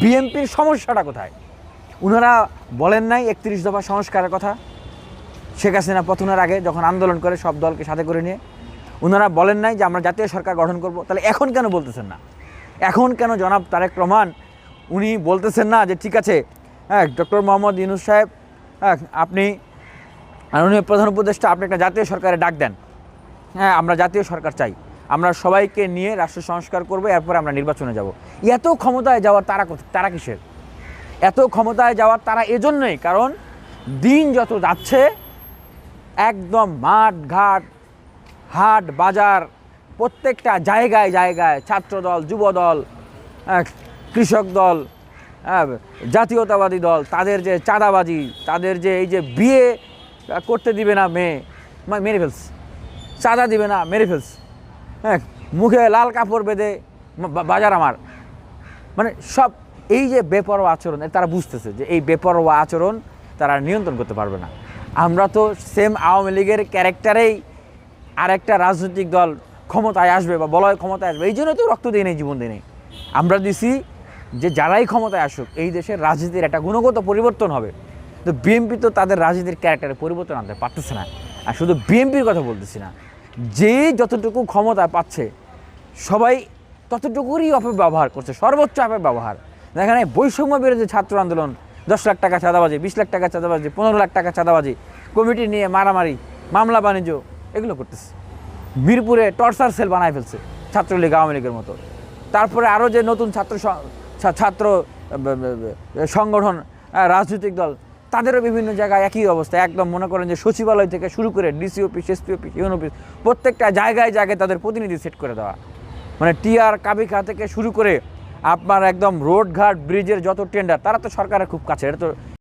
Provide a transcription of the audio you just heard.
বিএনপির সমস্যাটা কোথায়? ওনারা বলেন নাই একত্রিশ দফা সংস্কারের কথা। শেখ হাসিনা পতনের আগে যখন আন্দোলন করে সব দলকে সাথে করে নিয়ে ওনারা বলেন নাই যে আমরা জাতীয় সরকার গঠন করব। তাহলে এখন কেন বলতেছেন না? এখন কেন জনাব তারেক রহমান? উনি বলতেছেন না যে ঠিক আছে হ্যাঁ ডক্টর মোহাম্মদ ইউনুস সাহেব হ্যাঁ আপনি মাননীয় প্রধান উপদেষ্টা, আপনি একটা জাতীয় সরকারে ডাক দেন। হ্যাঁ আমরা জাতীয় সরকার চাই। আমরা সবাইকে নিয়ে রাষ্ট্র সংস্কার করব, এরপর আমরা নির্বাচনে যাব। এত ক্ষমতায় যাওয়ার তারা তারা কিসের? এত ক্ষমতায় যাওয়ার তারা এজন্যই, কারণ দিন যত যাচ্ছে, একদম মাঠ ঘাট হাট বাজার, প্রত্যেকটা জায়গায় জায়গায় ছাত্রদল, যুবদল কৃষক দল জাতীয়তাবাদী দল, তাদের যে চাঁদাবাজি, তাদের যে এই যে বিয়ে করতে দিবে না মেয়ে মেরে ফেলস চাঁদা দিবে না, মেরে ফেলস হ্যাঁ মুখে লাল কাপড় বেঁধে বাজার আমার। মানে সব এই যে বেপরোয়া আচরণ তারা বুঝতেছে যে এই বেপরোয়া আচরণ তারা নিয়ন্ত্রণ করতে পারবে না। আমরা তো সেম আওয়ামী লীগের ক্যারেক্টারেই আরেকটা রাজনৈতিক দল ক্ষমতায় আসবে বা বলয় ক্ষমতায় আসবে, এই জন্য তো রক্ত দিই নেই, জীবন দিই নেই। আমরা দিছি যে যারাই ক্ষমতায় আসুক, এই দেশের রাজনীতির একটা গুণগত পরিবর্তন হবে। তো বিএনপি তো তাদের রাজনীতির ক্যারেক্টারে পরিবর্তন আনতে পারতেছে না। আর শুধু বিএনপির কথা বলতেছি না যে যতটুকু ক্ষমতা পাচ্ছে, সবাই ততটুকুরই অপব্যবহার করছে, সর্বোচ্চ অপব্যবহার দেখেন বৈষম্য বিরোধী ছাত্র আন্দোলন, দশ লাখ টাকা চাঁদাবাজি, বিশ লাখ টাকা চাঁদাবাজি, পনেরো লাখ টাকা চাঁদাবাজি, কমিটি নিয়ে মারামারি, মামলা বাণিজ্য, এগুলো করতেছে। মিরপুরে টর্চার সেল বানায় ফেলছে ছাত্রলীগ আওয়ামী লীগের মতো। তারপরে আরও যে নতুন ছাত্র ছাত্র সংগঠন রাজনৈতিক দল তাদেরও বিভিন্ন জায়গায় একই অবস্থা। একদম মনে করেন যে সচিবালয় থেকে শুরু করে ডিসি অফিস এসপি অফিস ইউন অফিস প্রত্যেকটা জায়গায় জায়গায় তাদের প্রতিনিধি সেট করে দেওয়া। মানে টিআর কাবিখা থেকে শুরু করে আপনার একদম রোডঘাট ব্রিজের যত টেন্ডার তারা তো সরকারের খুব কাছে এটা তো